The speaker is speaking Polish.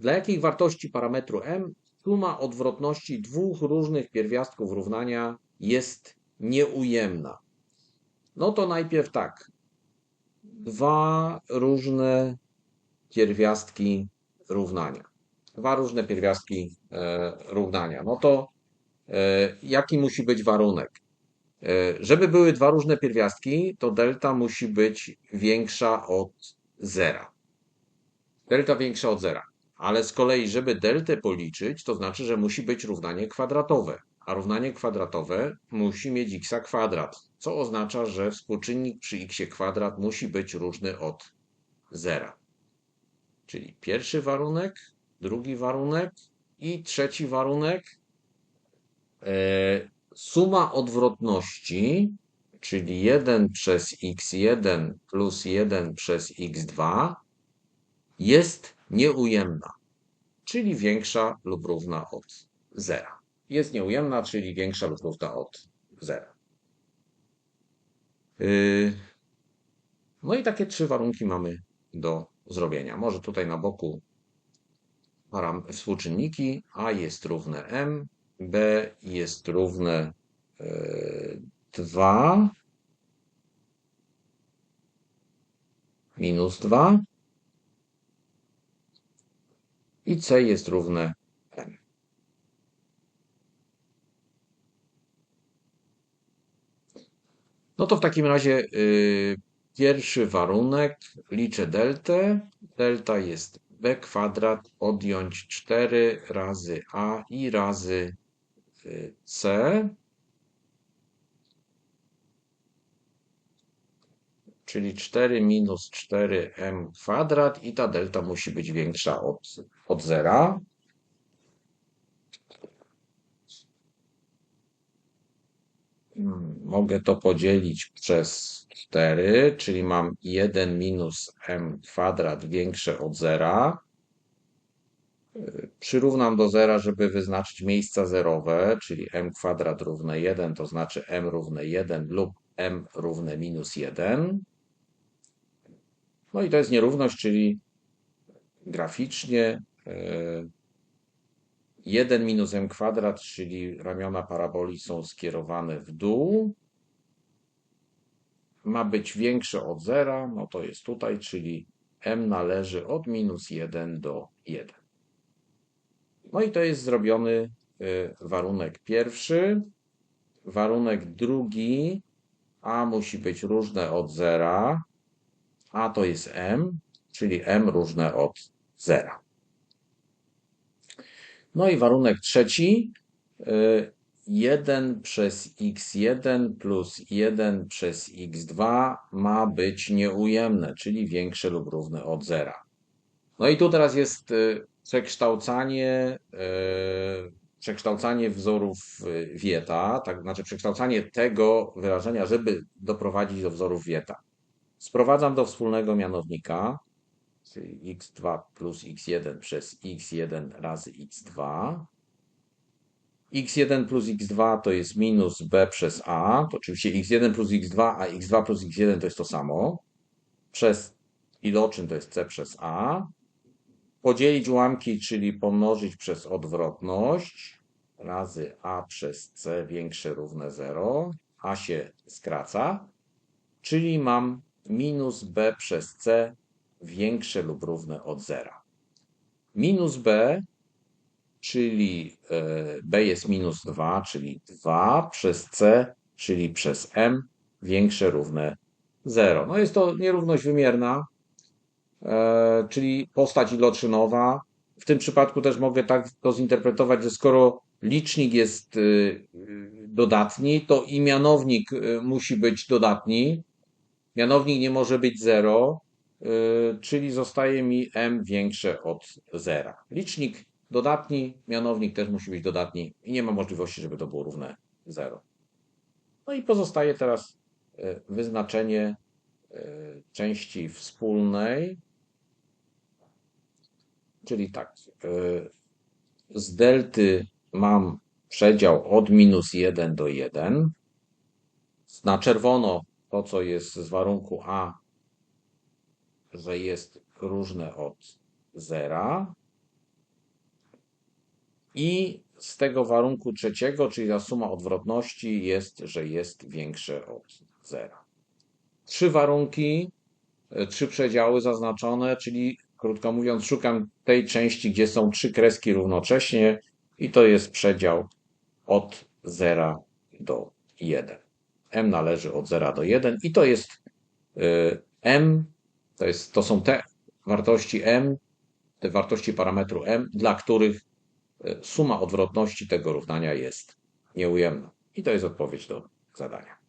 Dla jakiej wartości parametru m suma odwrotności dwóch różnych pierwiastków równania jest nieujemna? No to najpierw tak. Dwa różne pierwiastki równania. Dwa różne pierwiastki e, równania. No to e, jaki musi być warunek? E, żeby były dwa różne pierwiastki, to delta musi być większa od zera. Delta większa od zera. Ale z kolei, żeby deltę policzyć, to znaczy, że musi być równanie kwadratowe. A równanie kwadratowe musi mieć x kwadrat, co oznacza, że współczynnik przy x kwadrat musi być różny od zera. Czyli pierwszy warunek, drugi warunek i trzeci warunek. E, suma odwrotności, czyli 1 przez x1 plus 1 przez x2 jest nieujemna, czyli większa lub równa od zera. Jest nieujemna, czyli większa lub równa od zera. Yy, no i takie trzy warunki mamy do zrobienia. Może tutaj na boku współczynniki a jest równe m, b jest równe 2 yy, minus 2 i c jest równe m. No to w takim razie yy, pierwszy warunek liczę deltę. Delta jest b kwadrat odjąć 4 razy a i razy y, c. Czyli 4 minus 4m kwadrat i ta delta musi być większa od od zera. Hmm, mogę to podzielić przez 4, czyli mam 1 minus m kwadrat większe od zera. Przyrównam do zera, żeby wyznaczyć miejsca zerowe, czyli m kwadrat równe 1, to znaczy m równe 1 lub m równe minus 1. No i to jest nierówność, czyli graficznie 1 minus m kwadrat, czyli ramiona paraboli są skierowane w dół. Ma być większe od zera, no to jest tutaj, czyli m należy od minus 1 do 1. No i to jest zrobiony y, warunek pierwszy. Warunek drugi, a musi być różne od zera, a to jest m, czyli m różne od zera. No i warunek trzeci. 1 y, przez x1 plus 1 przez x2 ma być nieujemne, czyli większe lub równe od zera. No i tu teraz jest y, przekształcanie, y, przekształcanie wzorów Wieta, tak, znaczy przekształcanie tego wyrażenia, żeby doprowadzić do wzorów Wieta. Sprowadzam do wspólnego mianownika. Czyli x2 plus x1 przez x1 razy x2. x1 plus x2 to jest minus b przez a, to oczywiście x1 plus x2, a x2 plus x1 to jest to samo, przez iloczyn to jest c przez a, podzielić ułamki, czyli pomnożyć przez odwrotność, razy a przez c większe równe 0, a się skraca, czyli mam minus b przez c większe lub równe od zera. Minus b, czyli e, b jest minus 2, czyli 2 przez c, czyli przez m, większe równe 0. No jest to nierówność wymierna, e, czyli postać iloczynowa. W tym przypadku też mogę tak to zinterpretować, że skoro licznik jest e, dodatni, to i mianownik musi być dodatni. Mianownik nie może być 0, Y, czyli zostaje mi m większe od zera. Licznik dodatni, mianownik też musi być dodatni i nie ma możliwości, żeby to było równe 0. No i pozostaje teraz y, wyznaczenie y, części wspólnej, czyli tak, z delty mam przedział od minus 1 do 1. Na czerwono to, co jest z warunku A że jest różne od zera. I z tego warunku trzeciego, czyli ta suma odwrotności jest, że jest większe od zera. Trzy warunki, e, trzy przedziały zaznaczone, czyli krótko mówiąc, szukam tej części, gdzie są trzy kreski równocześnie i to jest przedział od 0 do 1. m należy od 0 do 1 i to jest y, m, to, jest, to są te wartości m, te wartości parametru m, dla których y, suma odwrotności tego równania jest nieujemna. I to jest odpowiedź do zadania.